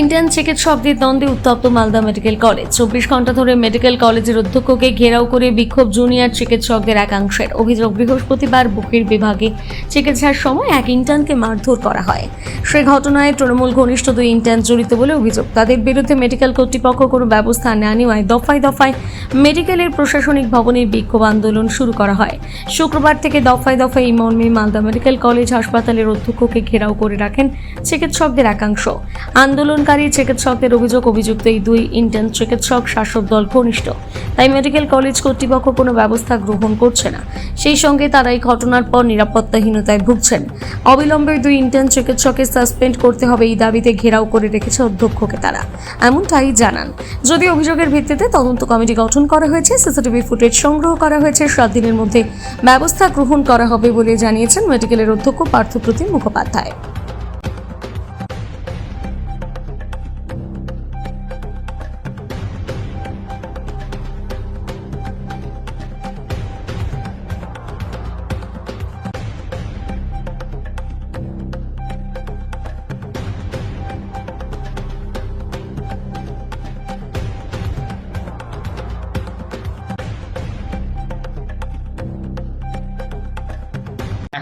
Indian চিকিৎসকদের দ্বন্দ্বে উত্তপ্ত মালদা মেডিকেল কলেজ। চব্বিশ ঘণ্টা ধরে মেডিকেল কলেজের অধ্যক্ষকে ঘেরাও করে বিক্ষোভ জুনিয়র চিকিৎসকদের একাংশের। অভিযোগ, বৃহস্পতিবার বুকের বিভাগে চিকিৎসার সময় এক ইন্টার্নকে মারধর করা হয়। সে ঘটনায় তৃণমূল ঘনিষ্ঠ দুই ইন্টার্ন জড়িত বলে অভিযোগ। তাদের বিরুদ্ধে মেডিকেল কর্তৃপক্ষ কোনো ব্যবস্থা না নেওয়ায় দফায় দফায় মেডিকেলের প্রশাসনিক ভবনের বিক্ষোভ আন্দোলন শুরু করা হয়। শুক্রবার থেকে দফায় দফায় এই মর্মে মালদা মেডিকেল কলেজ হাসপাতালের অধ্যক্ষকে ঘেরাও করে রাখেন চিকিৎসকদের একাংশ। আন্দোলনকারী চিকিৎসকদের অভিযোগ, অভিযুক্ত এই দুই ইন্টার্ন চিকিৎসক শাসক দল ঘনিষ্ঠ। তাই মেডিকেল কলেজ কর্তৃপক্ষ কোনো ব্যবস্থা গ্রহণ করছে না। সেই সঙ্গে তারা এই ঘটনার পর নিরাপত্তাহীনতায় ভুগছেন। অবিলম্বে দুই ইন্টার্ন চিকিৎসকের সাসপেন্ড করতে হবে এই দাবিতে ঘেরাও করে রেখেছে অধ্যক্ষকে তারা। এমনটাই জানান। যদি অভিযোগের ভিত্তিতে তদন্ত কমিটি গঠন করা হয়েছে, সিসিটিভি ফুটেজ সংগ্রহ করা হয়েছে, সাত দিনের মধ্যে ব্যবস্থা গ্রহণ করা হবে বলে জানিয়েছেন মেডিকেলের অধ্যক্ষ পার্থপ্রতিম মুখোপাধ্যায়।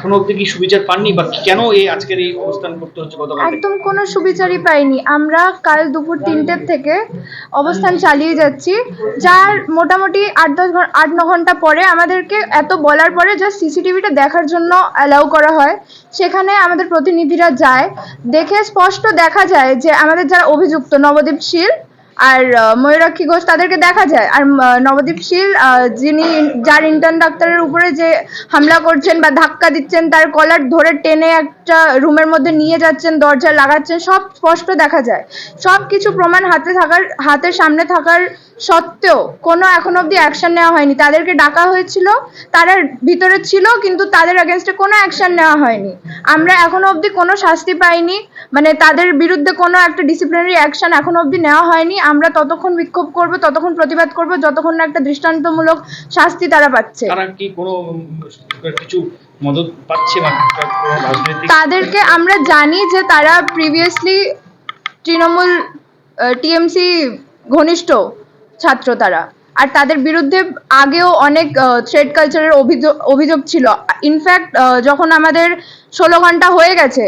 এখনও অবধি কি সুবিচার পাননি বা কেন এই আজকের এই অবস্থান করতে হচ্ছে গতকাল একদম কোনো সুবিচারই পাইনি। আমরা কাল দুপুর তিনটের থেকে অবস্থান চালিয়ে যাচ্ছি। যার মোটামুটি আট দশ আট ন ঘণ্টা পরে আমাদেরকে এত বলার পরে জাস্ট সিসিটিভিটা দেখার জন্য অ্যালাউ করা হয়। সেখানে আমাদের প্রতিনিধিরা যায়। দেখে স্পষ্ট দেখা যায় যে আমাদের যারা অভিযুক্ত নবদ্বীপ শীল আর ময়ূরাক্ষী ঘোষ তাদেরকে দেখা যায়। আর নবদ্বীপ শীল যিনি যার ইন্টার্ন ডাক্তারের উপরে যে হামলা করছেন বা ধাক্কা দিচ্ছেন, তার কলার ধরে টেনে একটা রুমের মধ্যে নিয়ে যাচ্ছেন, দরজা লাগাচ্ছেন, সব স্পষ্ট দেখা যায়। সব কিছু প্রমাণ হাতে থাকার হাতের সামনে থাকার সত্ত্বেও কোনো এখন অবধি অ্যাকশন নেওয়া হয়নি। তাদেরকে ডাকা হয়েছিল, তারা ভিতরে ছিল, কিন্তু তাদের এগেনস্টে কোনো অ্যাকশন নেওয়া হয়নি। আমরা এখনও অবধি কোনো শাস্তি পাইনি মানে তাদের বিরুদ্ধে কোনো একটা ডিসিপ্লিনারি অ্যাকশন এখনও অবধি নেওয়া হয়নি। আমরা ততক্ষণ বিক্ষোভ করব ততক্ষণ প্রতিবাদ করব যতক্ষণ না একটা দৃষ্টান্তমূলক শাস্তি তারা পাচ্ছে। তারা কি কোনো কিছু মদত পাচ্ছে রাজনৈতিক তাদেরকে আমরা জানি যে তারা প্রিভিয়াসলি তৃণমূল টিএমসি ঘনিষ্ঠ ছাত্র তারা। আর তাদের বিরুদ্ধে আগেও অনেক থ্রেড কালচারের অভিযোগ অভিযোগ ছিল। ইনফ্যাক্ট যখন আমাদের ষোলো ঘণ্টা হয়ে গেছে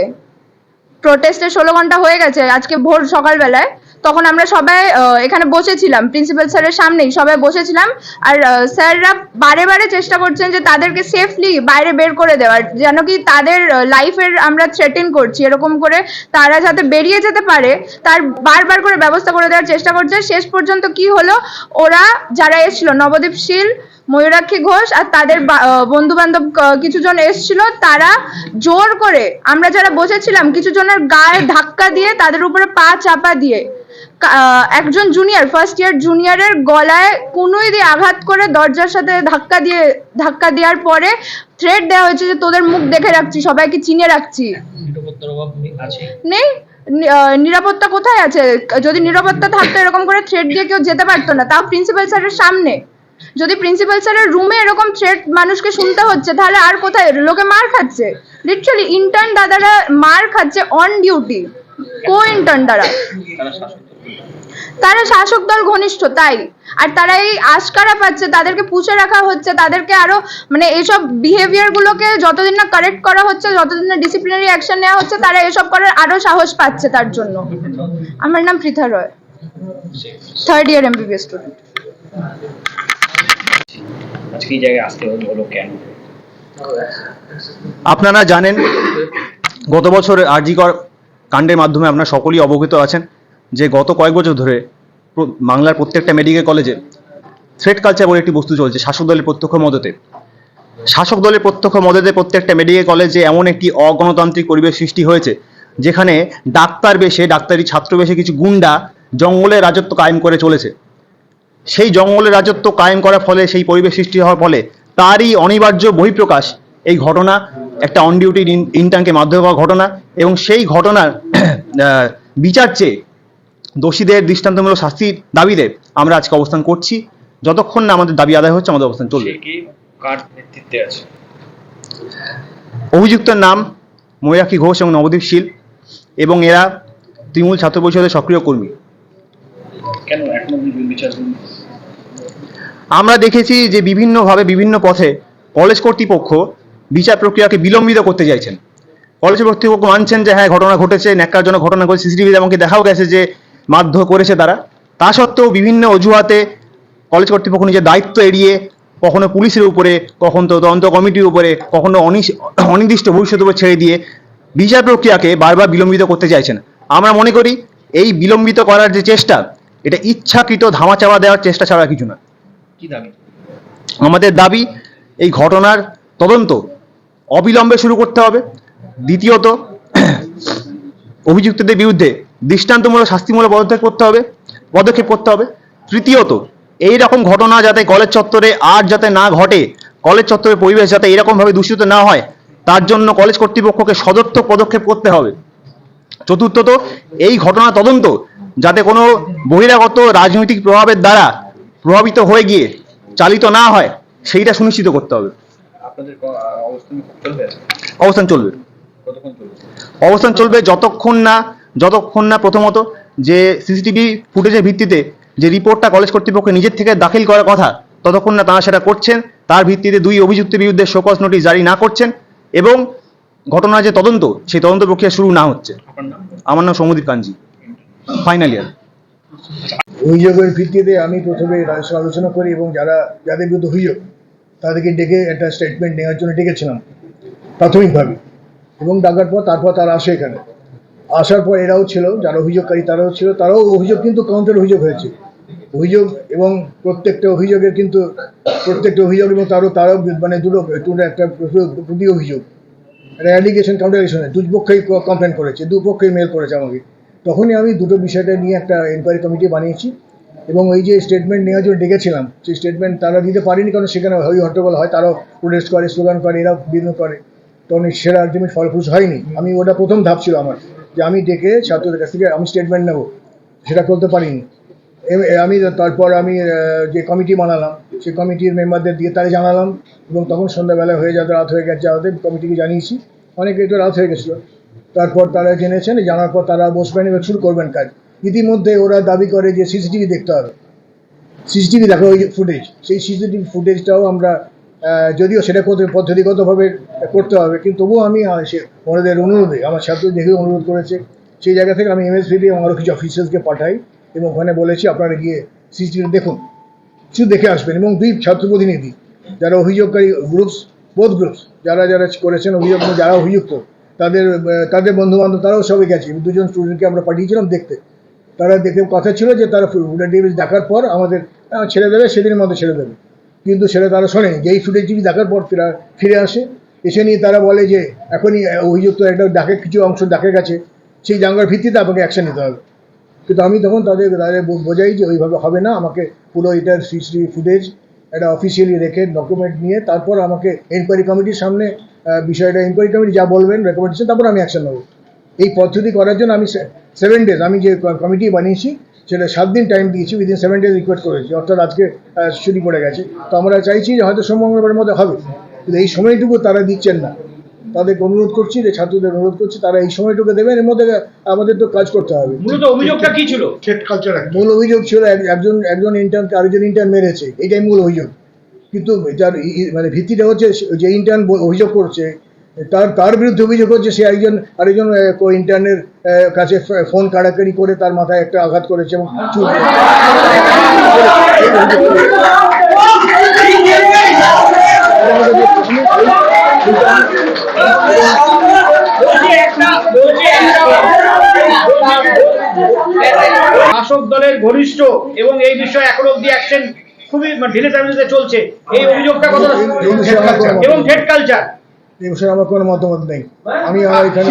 প্রোটেস্টের ষোলো ঘণ্টা হয়ে গেছে আজকে ভোর সকালবেলায় তখন আমরা সবাই এখানে বসেছিলাম প্রিন্সিপাল স্যারের সামনেই, সবাই বসেছিলাম। আর স্যাররা বারে বারে চেষ্টা করছেন যে তাদেরকে সেফলি বাইরে বের করে দেওয়ার, যেন কি তাদের লাইফের আমরা থ্রেটেন করছি, এরকম করে তারা যাতে বেরিয়ে যেতে পারে, তার বারবার করে ব্যবস্থা করে দেওয়ার চেষ্টা করছে। শেষ পর্যন্ত কি হলো? ওরা যারা এসেছিল নবদ্বীপ শীল, ময়ূরাক্ষী ঘোষ আর তাদের বন্ধু বান্ধব কিছু জন এসেছিল, তারা জোর করে, আমরা যারা বসেছিলাম, কিছু জনের গায়ে ধাক্কা দিয়ে তাদের উপরে পা চাপা দিয়ে একজন জুনিয়র ফার্স্ট ইয়ার জুনিয়রের গলায় কুনুই দিয়ে আঘাত করে দরজার সাথে ধাক্কা দিয়ে ধাক্কা দেওয়ার পরে থ্রেড দেওয়া হয়েছে যে তোদের মুখ দেখে রাখছি সবাইকে চিনে রাখছি। নেই নিরাপত্তা কোথায় আছে? যদি নিরাপত্তা থাকতো এরকম করে থ্রেড দিয়ে কেউ যেতে পারতো না তাও প্রিন্সিপাল স্যারের সামনে। যদি প্রিন্সিপাল স্যারের রুমে এরকম থ্রেড মানুষকে শুনতে হচ্ছে তাহলে আর কোথায়? লোকে মার খাচ্ছে। লিটারালি ইন্টার্ন দাদারা মার খাচ্ছে অন ডিউটি কো ইন্টার্ন দ্বারা তারা শাসক দল। ঘনিষ্ঠ তাই। আর তারা এই আশকারা পাচ্ছে তাদেরকে পুষে রাখা হচ্ছে তাদেরকে আরও মানে এইসব বিহেভিয়ার গুলোকে যতদিন না কারেক্ট করা হচ্ছে যতদিন না ডিসিপ্লিনারি অ্যাকশন নেওয়া হচ্ছে তারা এসব করার আরও সাহস পাচ্ছে তার জন্য। আমার নাম Pritha Roy third year MBBS student আজকে এই জায়গায় আসতে হলো কেন? আপনারা জানেন গত বছর আরজিকর কাণ্ডের মাধ্যমে আপনারা সকলেই অবগত আছেন। যে গত কয়েক বছর ধরে বাংলার প্রত্যেকটা মেডিকেল কলেজে থ্রেড কালচার বলে একটি বস্তু চলছে, শাসক দলের প্রত্যক্ষ মদতে। শাসক দলের প্রত্যক্ষ মদতে প্রত্যেকটা মেডিকেল কলেজে এমন একটি অগণতান্ত্রিক পরিবেশ সৃষ্টি হয়েছে, যেখানে ডাক্তার বেশে, ডাক্তারি ছাত্র বেশে কিছু গুন্ডা জঙ্গলে রাজত্ব কায়েম করে চলেছে। সেই জঙ্গলের রাজত্ব কায়েম করার ফলে, সেই পরিবেশ সৃষ্টি হওয়ার ফলে তারই অনিবার্য বহিঃপ্রকাশ এই ঘটনা, একটা অন ডিউটি ইন্টার্নকে মাধ্যমে ঘটনা এবং সেই ঘটনার বিচার চেয়ে দোষীদের দৃষ্টান্তমূলক শাস্তির দাবিতে আমরা আজকে অবস্থান করছি। যতক্ষণ না আমাদের দাবি আদায় হচ্ছে আমাদের অবস্থান চলবে। অভিযুক্তের নাম ময়ূরাক্ষী ঘোষ এবং নবদ্বীপ শীল এবং এরা তৃণমূল ছাত্র পরিষদের সক্রিয় কর্মী? আমরা দেখেছি যে বিভিন্নভাবে বিভিন্ন পথে কলেজ কর্তৃপক্ষ বিচার প্রক্রিয়াকে বিলম্বিত করতে চাইছেন। কলেজ কর্তৃপক্ষ মানছেন যে হ্যাঁ ঘটনা ঘটেছে ন্যাক্কারজনক ঘটনা ঘটেছে সিসিটিভিতে এমনকি দেখাও গেছে যে মারধর করেছে তারা। তা সত্ত্বেও বিভিন্ন অজুহাতে কলেজ কর্তৃপক্ষ নিজের দায়িত্ব এড়িয়ে কখনো পুলিশের উপরে কখনো তো তদন্ত কমিটির উপরে কখনো অনির্দিষ্ট ভবিষ্যতের উপর ছেড়ে দিয়ে বিচার প্রক্রিয়াকে বারবার বিলম্বিত করতে চাইছেন আমরা মনে করি এই বিলম্বিত করার যে চেষ্টা এটা ইচ্ছাকৃত ধামাচাপা দেওয়ার চেষ্টা ছাড়া কিছু না। কি দাবি? আমাদের দাবি এই ঘটনার তদন্ত অবিলম্বে শুরু করতে হবে। দ্বিতীয়ত অভিযুক্তদের বিরুদ্ধে দৃষ্টান্তমূলক শাস্তিমূলক পদক্ষেপ করতে হবে পদক্ষেপ করতে হবে। তৃতীয়ত এই রকম ঘটনা যাতে কলেজ চত্বরে আর যাতে না ঘটে কলেজ চত্বরের পরিবেশ যাতে এরকমভাবে দূষিত না হয় তার জন্য কলেজ কর্তৃপক্ষকে সদর্থক পদক্ষেপ করতে হবে। চতুর্থত এই ঘটনা তদন্ত যাতে কোনো বহিরাগত রাজনৈতিক প্রভাবের দ্বারা প্রভাবিত হয়ে গিয়ে চালিত না হয় সেইটা সুনিশ্চিত করতে হবে। অবস্থান চলবে। অবস্থান চলবে যতক্ষণ না যতক্ষণ না প্রথমত যে সিসিটিভি ফুটেজের ভিত্তিতে যে রিপোর্টটা কলেজ কর্তৃপক্ষ নিজের থেকে দাখিল করার কথা ততক্ষণ না তারা সেটা করছেন। তার ভিত্তিতে দুই অভিযুক্তের বিরুদ্ধে শোকজ নোটিশ জারি না করছেন এবং ঘটনার যে তদন্ত সেই তদন্ত প্রক্রিয়া শুরু না হচ্ছে। আমার নাম সৌমদীপ কাঞ্জি। ফাইনাল ইয়ার অভিযোগের ভিত্তিতে আমি প্রথমে তাদের সঙ্গে আলোচনা করি এবং যারা যাদের বিরুদ্ধে অভিযোগ তাদেরকে ডেকে একটা স্টেটমেন্ট নেওয়ার জন্য ডেকেছিলাম প্রাথমিকভাবে। এবং ডাকার পর তারপর তারা আসে এখানে। আসার পর এরাও ছিল, যারা অভিযোগকারী তারাও ছিল, তারাও অভিযোগ কিন্তু কাউন্টার অভিযোগ হয়েছে। অভিযোগ এবং প্রত্যেকটা অভিযোগের কিন্তু, প্রত্যেকটা অভিযোগ এবং তারও, তারাও মানে দুটো দুটো একটা প্রতি অভিযোগ। একটা অ্যালিগেশন কাউন্টার দুই পক্ষেই কমপ্লেন করেছে দুপক্ষেই মেল করেছে আমাকে। তখনই আমি দুটো বিষয়টা নিয়ে একটা এনকোয়ারি কমিটি বানিয়েছি এবং ওই যে স্টেটমেন্ট নেওয়ার জন্য ডেকেছিলাম, সেই স্টেটমেন্ট তারা দিতে পারেনি, কারণ সেখানে হই হট্টগোল হয়, তারাও প্রোটেস্ট করে স্লোগান করে, এরাও বিভিন্ন করে। তখন সেটা আলটিমেট ফলপ্রসূ হয়নি। আমি ওটা প্রথম ধাপ ছিল আমার যে আমি ডেকে ছাত্রদের কাছ থেকে আমি স্টেটমেন্ট নেব। সেটা করতে পারিনি। আমি তারপর আমি যে কমিটি বানালাম সেই কমিটির মেম্বারদের দিয়ে তাদের জানালাম এবং তখন সন্ধ্যাবেলা হয়ে যাতে রাত হয়ে গেছে যাতে কমিটিকে জানিয়েছি। অনেকে একটু রাত হয়ে গেছিল। তারপর তারা জেনেছেন জানার পর তারা বসবেন এবং শুরু করবেন কাজ। ইতিমধ্যে ওরা দাবি করে যে সিসিটিভি দেখতে হবে। সিসিটিভি দেখো ওই ফুটেজ সেই সিসিটিভি ফুটেজটাও আমরা যদিও সেটা পদ্ধতিগতভাবে করতে হবে, কিন্তু তবুও আমি সে ওনাদের অনুরোধে, আমার ছাত্র দেখে অনুরোধ করেছে, সেই জায়গা থেকে আমি এমএসপিডি এবং আরও কিছু অফিসার্সকে পাঠাই এবং ওখানে বলেছি, আপনারা গিয়ে সিসিটিভি দেখুন শুধু দেখে আসবেন এবং দুই ছাত্র প্রতিনিধি, যারা অভিযোগকারী গ্রুপস বোধ গ্রুপস যারা যারা করেছেন অভিযোগ যারা অভিযুক্ত, তাদের তাদের বন্ধু বান্ধব তারাও সবাই গেছে দুজন স্টুডেন্টকে আমরা পাঠিয়েছিলাম দেখতে। তারা দেখে কথা ছিল যে তারা ফুটেজ দেখার পর আমাদের ছেড়ে দেবে, সেদিনের মধ্যে ছেড়ে দেবে। কিন্তু সেটা তারা শোনেনি যেই ফুটেজ টিভি দেখার পর ফিরে ফিরে আসে। এসে নিয়ে তারা বলে যে, এখনই অভিযুক্ত একটা ডাকে কিছু অংশ দেখা গেছে, সেই জাঙ্গার ভিত্তিতে আপনাকে অ্যাকশন নিতে হবে। কিন্তু আমি তখন তাদের তাদের বোঝাই যে ওইভাবে হবে না, আমাকে পুরো এটার সিসিটিভি ফুটেজ একটা অফিসিয়ালি রেখে ডকুমেন্ট নিয়ে তারপর আমাকে এনকোয়ারি কমিটির সামনে বিষয়টা এনকোয়ারি কমিটি যা বলবেন রেকমেন্ডেশন তারপর আমি অ্যাকশন নেব। এই পদ্ধতি করার জন্য আমি সেভেন ডেজ আমি যে কমিটি বানিয়েছি সেটা সাত দিন টাইম দিয়েছি উইদিন সেভেন ডেজ রিকোয়েস্ট করেছি অর্থাৎ আজকে ছুটি পড়ে গেছে। তো আমরা চাইছি যে হয়তো সোম মধ্যে হবে। কিন্তু এই সময়টুকু তারা দিচ্ছেন না। তাদেরকে অনুরোধ করছি যে ছাত্রদের অনুরোধ করছি তারা এই সময়টুকু দেবেন এর মধ্যে আমাদের তো কাজ করতে হবে। মূলত অভিযোগটা কি ছিল? মূল অভিযোগ ছিল এক- একজন একজন ইন্টার্নকে আরেকজন ইন্টার্ন মেরেছে। এটাই মূল অভিযোগ। কিন্তু ই- মানে ভিত্তিটা হচ্ছে যে ইন্টার্ন অভিযোগ করছে তার তার বিরুদ্ধে অভিযোগ হচ্ছে সে একজন আরেকজন ইন্টার্নের কাছে ফোন কাড়াকাড়ি করে তার মাথায় একটা আঘাত করেছে এবং শাসক দলের ঘনিষ্ঠ এবং এই বিষয়ে এখনও অব্দি অ্যাকশন খুবই ঢিলে চালিয়ে চলছে। এই অভিযোগটা কত কোনো এবং থ্রেড কালচার এই বিষয়ে আমার কোনো মতামত নেই। আমি আমার এখানে